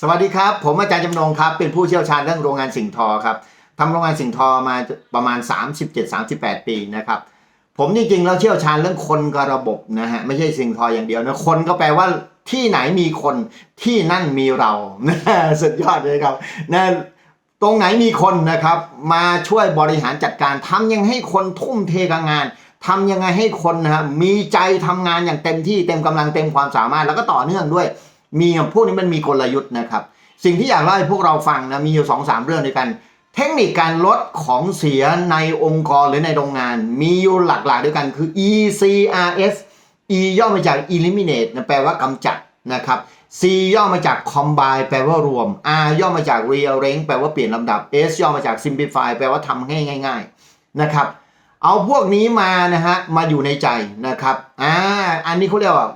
สวัสดีครับ ผมอาจารย์จำนงครับ เป็นผู้เชี่ยวชาญเรื่องโรงงานสิ่งทอครับทำโรงงานสิ่งทอมาประมาณ 37-38 ปีนะครับ ผมจริงๆแล้วเชี่ยวชาญเรื่องคนกับระบบนะฮะไม่ใช่สิ่งทออย่างเดียวนะคนก็แปลว่าที่ไหนมีคนที่นั่นมีเรานะสุดยอดเลยครับนะตรงไหนมีคนนะครับ มาช่วยบริหารจัดการทำยังให้คนทุ่มเทกับงานทำยังไงให้คนนะฮะมีใจทำงานอย่างเต็มที่เต็มกำลังเต็มความสามารถแล้วก็ต่อเนื่องด้วย มีพวกนี้มันมีกลยุทธ์นะครับ สิ่งที่อยากเล่าให้พวกเราฟังนะมีอยู่สองสามเรื่องด้วยกัน เทคนิคการลดของเสียในองค์กรหรือในโรงงาน มีอยู่หลากๆด้วยกันคือ ECRS E ย่อมาจาก eliminate นะแปลว่ากำจัดนะครับ C ย่อมาจาก combine แปลว่ารวม R ย่อมาจาก rearrange แปลว่าเปลี่ยนลำดับ S ย่อมาจาก simplify แปลว่าทำให้ง่าย ๆนะครับ เอาพวกนี้มานะฮะมาอยู่ในใจนะครับอ่าอันนี้เขาเรียกว่า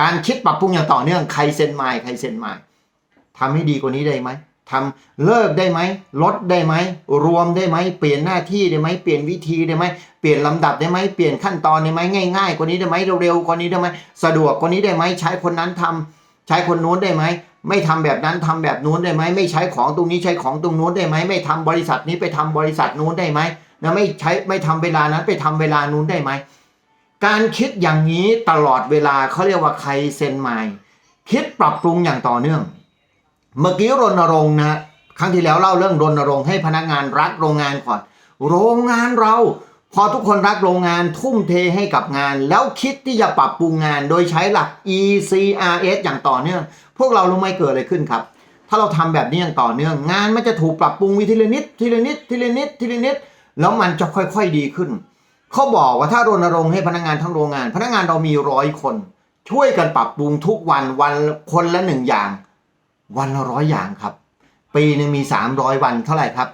การคิดปรับปรุงอย่างต่อเนื่องใครเซ็นไมล์ใครเซ็นไมล์ทำให้ดีกว่านี้ได้ไหมทำเลิกได้ไหมลดได้ไหมรวมได้ไหมเปลี่ยนหน้าที่ได้ไหมเปลี่ยนวิธีได้ไหมเปลี่ยนลำดับได้ไหมเปลี่ยนขั้นตอนได้ไหมง่ายๆกว่านี้ได้ไหมเร็วๆกว่านี้ได้ไหมสะดวกกว่านี้ได้ไหมใช้คนนั้นทำใช้คนนู้นได้ไหมไม่ทำแบบนั้นทำแบบนู้นได้ไหมไม่ใช้ของตรงนี้ใช้ของตรงนู้นได้ไหมไม่ทำบริษัทนี้ไปทำบริษัทนู้นได้ไหมนะไม่ใช้ไม่ทำเวลานั้นไปทำเวลานู้นได้ไหม การคิดอย่างนี้ตลอดเวลาเขาเรียกว่าใครเซ็นไมล์คิดปรับปรุงอย่างต่อเนื่อง เมื่อกี้รณรงค์นะครั้งที่แล้วเล่าเรื่องรณรงค์ให้พนักงานรักโรงงานก่อน โรงงานเรา พอทุกคนรักโรงงานทุ่มเทให้กับงาน แล้วคิดที่จะปรับปรุงงานโดยใช้หลัก ECRS อย่างต่อเนื่อง พวกเรารู้ไหมเกิดอะไรขึ้นครับ ถ้าเราทำแบบนี้อย่างต่อเนื่อง งานมันจะถูกปรับปรุงวิทีละนิดทีละนิดทีละนิดทีละนิดแล้วมันจะค่อยๆดีขึ้น เขาบอกว่าถ้ารณรงค์ให้พนักงานทั้งโรงงาน พนักงานเรามีร้อยคน ช่วยกันปรับปรุงทุกวันวันคนละหนึ่งอย่าง วันละร้อยอย่างครับ ปีหนึ่งมี 300 วันเท่าไหร่ครับ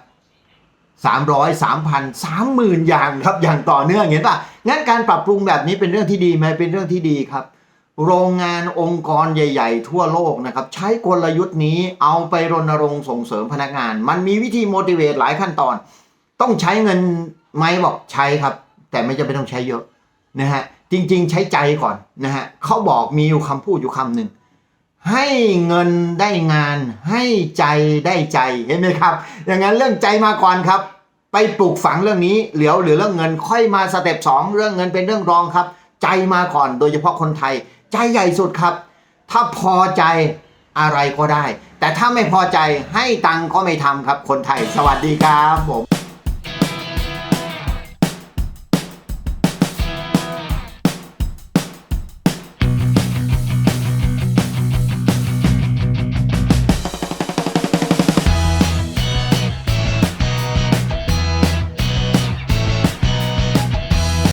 300 3,000 30,000 อย่างครับอย่างต่อเนื่องเห็นปะงั้นการปรับปรุงแบบนี้เป็นเรื่องที่ดีไหมเป็นเรื่องที่ดีครับ โรงงานองค์กรใหญ่ ๆ ทั่วโลกนะครับ ใช้กลยุทธ์นี้เอาไปรณรงค์ส่งเสริมพนักงาน มันมีวิธี motivate หลายขั้นตอน ต้องใช้เงินไหมบอกใช้ครับ แต่ไม่จำเป็นต้องใช้เยอะนะฮะจริง ๆ ใช้ใจก่อนนะฮะเขาบอกมีอยู่คำพูดอยู่คำหนึ่งให้เงินได้งานให้ใจได้ใจเห็นไหมครับ อย่างนั้นเรื่องใจมาก่อนครับ ไปปลูกฝังเรื่องนี้เหลียวหลือเรื่องเงินค่อยมาสเต็ปสองเรื่องเงินเป็นเรื่องรองครับ ใจมาก่อนโดยเฉพาะคนไทย ใจใหญ่สุดครับ ถ้าพอใจอะไรก็ได้ แต่ถ้าไม่พอใจให้ตังก็ไม่ทำครับคนไทย สวัสดีครับผม